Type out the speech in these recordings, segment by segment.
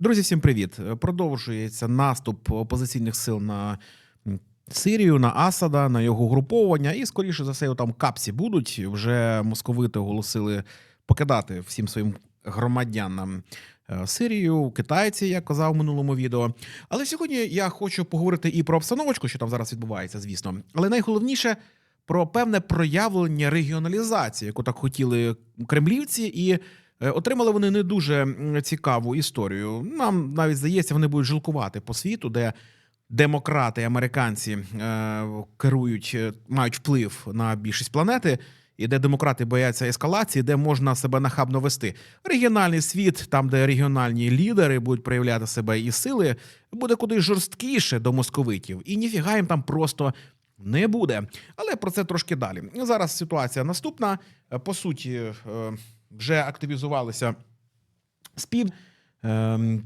Друзі, всім привіт! Продовжується наступ опозиційних сил на Сирію, на Асада, на його груповання. І, скоріше за все, там капсі будуть. Вже московити оголосили покидати всім своїм громадянам е, Сирію, китайці, як казав в минулому відео. Але сьогодні я хочу поговорити і про обстановочку, що там зараз відбувається, звісно. Але найголовніше про певне проявлення регіоналізації, яку так хотіли кремлівці, і отримали вони не дуже цікаву історію. Нам навіть здається, вони будуть жалкувати по світу, де демократи, американці е, керують, е, мають вплив на більшість планети. І де демократи бояться ескалації, де можна себе нахабно вести. Регіональний світ, там, де регіональні лідери будуть проявляти себе і сили, буде кудись жорсткіше до московитів. І ніфіга їм там просто не буде. Але про це трошки далі. Зараз ситуація наступна. Е, По суті, е, вже активізувалися спів. Ем,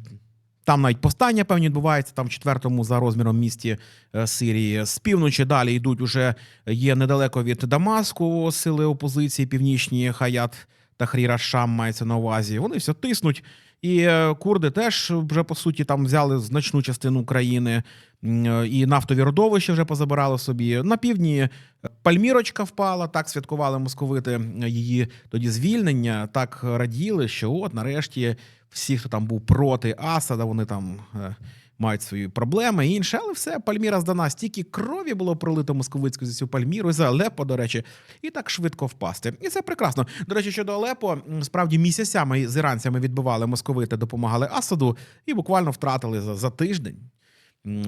Там навіть повстання певні відбуваються, там в четвертому за розміром місті е, Сирії. З півночі далі йдуть уже є недалеко від Дамаску сили опозиції, північні Хаят та Хріра Шам мається на увазі. Вони все тиснуть. І е, курди теж вже по суті там взяли значну частину країни, е, і нафтові родовища вже позабирали собі. На півдні е, Пальмірочка впала, так святкували московити її тоді звільнення. Так раділи, що от нарешті всі, хто там був проти Асада, вони там мають свої проблеми і інше, але все, Пальміра здана. Стільки крові було пролито московицькою за цю Пальміру, за Алепо, до речі, і так швидко впасти. І це прекрасно. До речі, щодо Алепо, справді місяцями з іранцями відбивали московити, допомагали Асаду і буквально втратили за, за тиждень.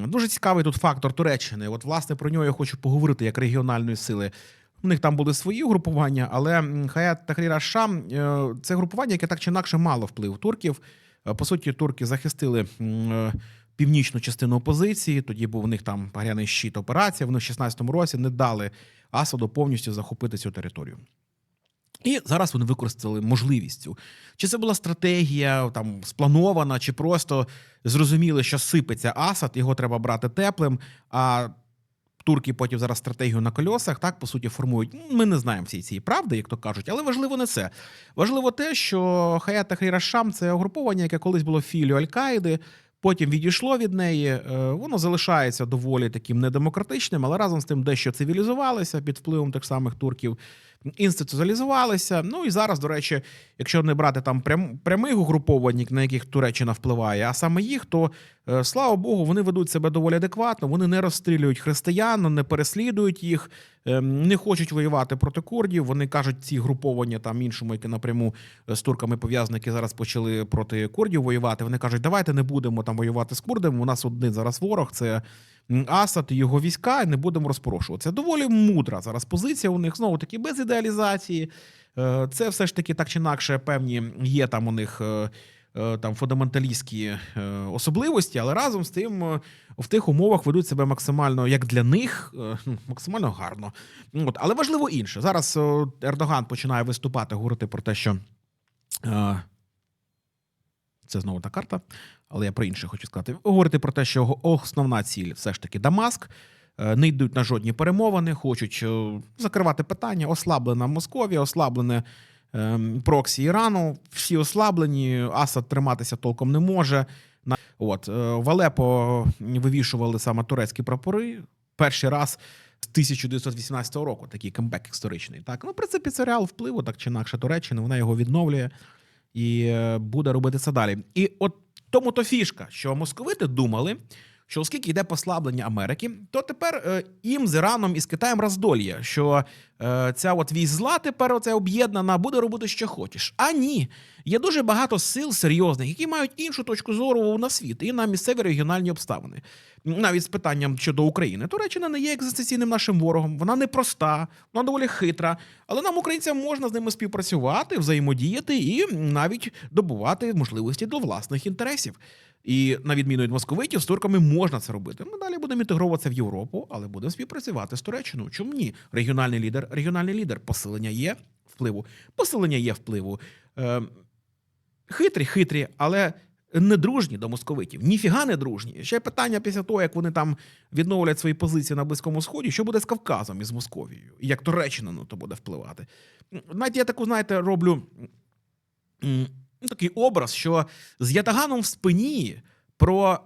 Дуже цікавий тут фактор Туреччини. От, власне, про нього я хочу поговорити як регіональної сили. У них там були свої групування, але Хаят Тахріра Шам е, це групування, яке так чи інакше мало вплив турків. Е, По суті, турки захистили е, північну частину опозиції. Тоді був у них там пагряний щит операція. Вони в 16-му році не дали Асаду повністю захопити цю територію. І зараз вони використали можливість цю. Чи це була стратегія там спланована, чи просто зрозуміли, що сипеться Асад, його треба брати теплим. А турки потім зараз стратегію на кольосах, так по суті формують. Ну, Ми не знаємо всієї цієї правди, як то кажуть, але важливо не це. Важливо те, що Хаят Тахрір Шам це угруповання, яке колись було філію Аль-Каїди. Потім відійшло від неї, е, воно залишається доволі таким недемократичним, але разом з тим дещо цивілізувалося під впливом тих самих турків, інституціалізувалися. Ну і зараз, до речі, якщо не брати там прям, прямих угруповань, на яких Туреччина впливає, а саме їх, то е, слава Богу, вони ведуть себе доволі адекватно. Вони не розстрілюють християн, не переслідують їх, е, не хочуть воювати проти курдів. Вони кажуть, ці груповання там іншому, які напряму е, з турками пов'язані, які зараз почали проти курдів воювати. Вони кажуть, давайте не будемо там воювати з курдами. У нас один зараз ворог. Це Асад і його війська, і не будемо розпорошувати. Це доволі мудра зараз позиція. У них знову таки без ідеалізації. Е, Це все ж таки так чи інакше певні є там у них. е, е, Там фундаменталістські особливості, але разом з тим в тих умовах ведуть себе максимально як для них, ну, максимально гарно. От, але важливо інше. Зараз Ердоган починає виступати, говорити про те, що це знову та карта, але я про інше хочу сказати. Говорити про те, що основна ціль все ж таки Дамаск. Е, Не йдуть на жодні перемовини, хочуть е, закривати питання. Ослаблена Московія, ослаблене ем, проксі Ірану. Всі ослаблені. Асад триматися толком не може. От е, в Алепо вивішували саме турецькі прапори. Перший раз з 1918 року такий камбек історичний. Так, ну в принципі, це реал впливу, так чи інакше Туреччина, вона його відновлює і е, буде робити це далі. І от тому то фішка, що московити думали, що оскільки йде послаблення Америки, то тепер е, їм з Іраном і з Китаєм роздоліє, що е, ця от зла тепер оця об'єднана буде робити, що хочеш. А ні, є дуже багато сил серйозних, які мають іншу точку зору на світ і на місцеві регіональні обставини. Навіть з питанням щодо України. Туреччина не є екзистенційним нашим ворогом, вона не проста, вона доволі хитра. Але нам, українцям, можна з ними співпрацювати, взаємодіяти і навіть добувати можливості до власних інтересів. І на відміну від московитів, з турками можна це робити. Ми далі будемо інтегровуватися в Європу, але будемо співпрацювати з Туреччиною. Чому ні? Регіональний лідер, регіональний лідер. Посилення є впливу. Посилення є впливу. Е, хитрі, хитрі, але не дружні до московитів. Ніфіга не дружні. Ще питання після того, як вони там відновлять свої позиції на Близькому Сході, що буде з Кавказом і з Московією? І як Туреччина на то буде впливати? Навіть я таку, знаєте, роблю ну, такий образ, що з ятаганом в спині про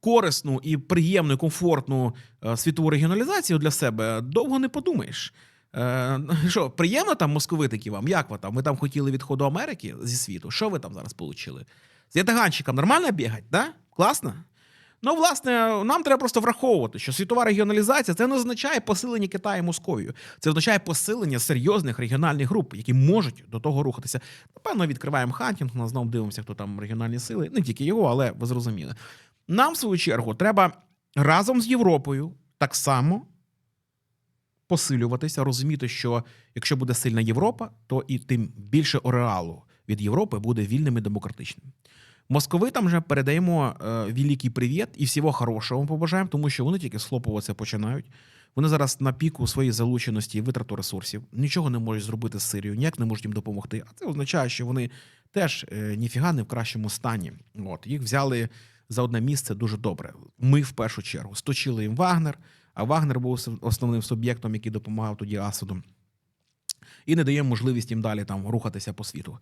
корисну і приємну, і комфортну е, світову регіоналізацію для себе довго не подумаєш. Е, що, приємно там московитики вам? Як ви там? Ми там хотіли відходу Америки зі світу? Що ви там зараз отримали? З ятаганчиком нормально бігать, да? Класно? Ну, власне, нам треба просто враховувати, що світова регіоналізація це не означає посилення Китаю і Московію. Це означає посилення серйозних регіональних груп, які можуть до того рухатися. Напевно, відкриваємо хантінг, на знову дивимося, хто там регіональні сили. Не тільки його, але ви зрозуміли. Нам, в свою чергу, треба разом з Європою так само посилюватися, розуміти, що якщо буде сильна Європа, то і тим більше ореалу від Європи буде вільним і демократичним. Московитам же передаємо е, великий привіт і всього хорошого побажаємо, тому що вони тільки схлопуватися починають. Вони зараз на піку своєї залученості і витрату ресурсів нічого не можуть зробити з Сирією, ніяк не можуть їм допомогти. А це означає, що вони теж е, ніфіга не в кращому стані. От їх взяли за одне місце дуже добре. Ми в першу чергу сточили їм Вагнер, а Вагнер був основним суб'єктом, який допомагав тоді Асаду. І не даємо можливість їм далі там рухатися по світу.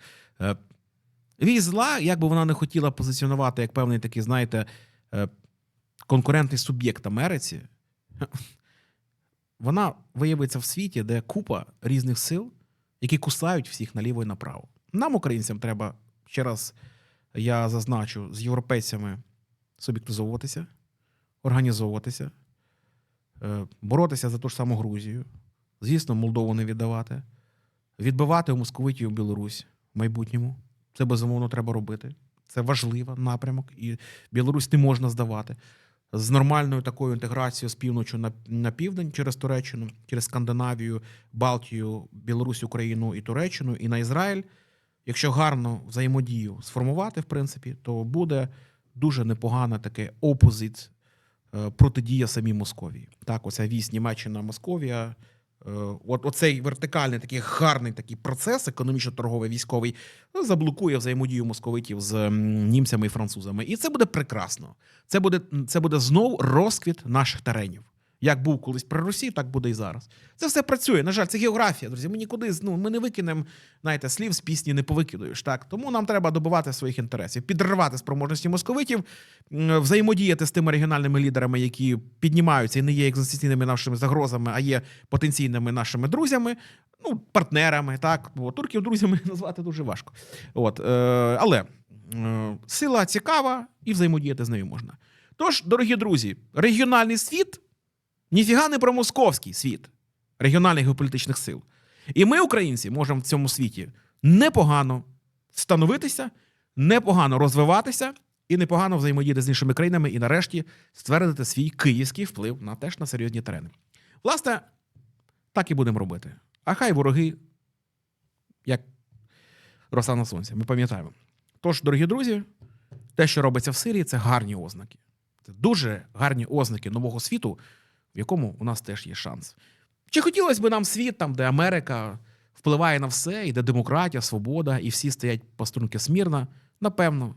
Е, зла, як би вона не хотіла позиціонувати як певний такий, знаєте, е, конкурентний суб'єкт Америці, вона виявиться в світі, де купа різних сил, які кусають всіх наліво і направо. Нам, українцям, треба ще раз я зазначу з європейцями суб'єктизовуватися, організовуватися, е, боротися за ту ж саму Грузію, звісно, Молдову не віддавати, відбивати у московитів Білорусь в майбутньому. Це безумовно треба робити. Це важливий напрямок, і Білорусь не можна здавати. З нормальною такою інтеграцією з півночі на, на південь через Туреччину, через Скандинавію, Балтію, Білорусь, Україну і Туреччину, і на Ізраїль. Якщо гарно взаємодію сформувати, в принципі, то буде дуже непогана таке опозит е, протидія самій Московії. Так, оця вісь Німеччина Московія. Е, От оцей вертикальний такий гарний такий процес, економічно-торговий військовий, ну, заблокує взаємодію московитів з німцями і французами. І це буде прекрасно. Це буде, це буде знов розквіт наших теренів. Як був колись при Русі, так буде і зараз. Це все працює. На жаль, це географія, друзі. Ми нікуди ну, ми не викинемо знаєте, слів з пісні не повикидуєш. Так? Тому нам треба добивати своїх інтересів, підривати спроможності московитів, взаємодіяти з тими регіональними лідерами, які піднімаються і не є екзистенційними нашими загрозами, а є потенційними нашими друзями, ну, партнерами. Так? Бо турків друзями назвати дуже важко. От, е, але е, сила цікава і взаємодіяти з нею можна. Тож, дорогі друзі, регіональний світ ніфіга не про московський світ регіональних геополітичних сил. І ми, українці, можемо в цьому світі непогано становитися, непогано розвиватися і непогано взаємодіяти з іншими країнами, і нарешті ствердити свій київський вплив на теж на серйозні терени. Власне, так і будемо робити. А хай вороги, як роса на сонці, ми пам'ятаємо. Тож, дорогі друзі, те, що робиться в Сирії, це гарні ознаки. Це дуже гарні ознаки нового світу, в якому у нас теж є шанс. Чи хотілося б нам світ, там, де Америка впливає на все, і де демократія, свобода, і всі стоять по струнки смірно? Напевно,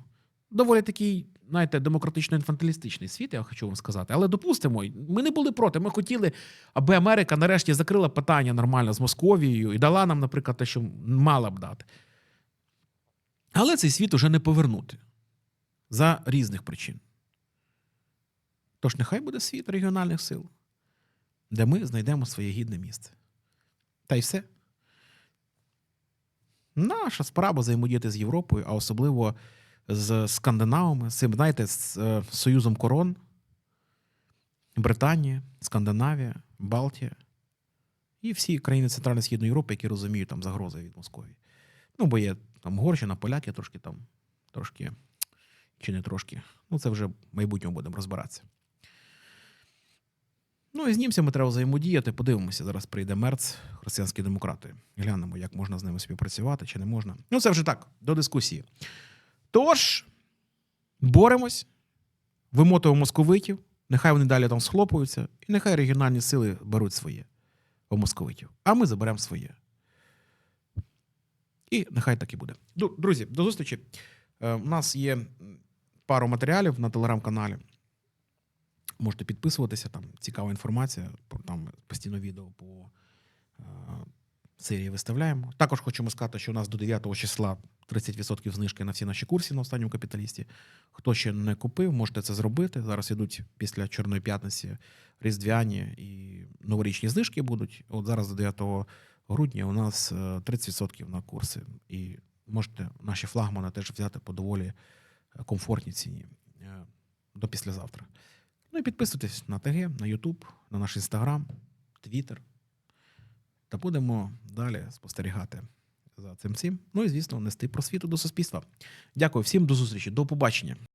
доволі такий, знаєте, демократично-інфантилістичний світ, я хочу вам сказати. Але допустимо, ми не були проти. Ми хотіли, аби Америка нарешті закрила питання нормально з Московією і дала нам, наприклад, те, що мала б дати. Але цей світ уже не повернути за різних причин. Тож нехай буде світ регіональних сил, де ми знайдемо своє гідне місце. Та й все. Наша справа взаємодіяти з Європою, а особливо з скандинавами, з цим, знаєте, з е, Союзом Корон, Британія, Скандинавія, Балтія і всі країни Центрально-Східної Європи, які розуміють там загрози від Московії. Ну, бо є там Угорщина, поляки трошки там, трошки, чи не трошки. Ну, це вже в майбутньому будемо розбиратися. Ну і з німцями треба взаємодіяти. Подивимося, зараз прийде Мерц, християнські демократи. Глянемо, як можна з ними співпрацювати чи не можна. Ну, це вже так, до дискусії. Тож, боремось, вимотуємо московитів, нехай вони далі там схлопуються, і нехай регіональні сили беруть своє у московитів. А ми заберемо своє. І нехай так і буде. Друзі, до зустрічі. Е, У нас є пару матеріалів на телеграм-каналі. Можете підписуватися, там цікава інформація, там постійно відео по е, серії виставляємо. Також хочемо сказати, що у нас до 9 числа 30% знижки на всі наші курси на останньому капіталісті. Хто ще не купив, можете це зробити. Зараз ідуть після Чорної п'ятниці різдвяні і новорічні знижки будуть. От зараз до 9 грудня у нас е, 30% на курси. І можете наші флагмани теж взяти по доволі е, комфортній ціні е, до післязавтра. Ну і підписуйтесь на ТГ, на Ютуб, на наш Інстаграм, Твіттер. Та будемо далі спостерігати за цим всім. Ну і, звісно, нести просвіту до суспільства. Дякую всім, до зустрічі, до побачення.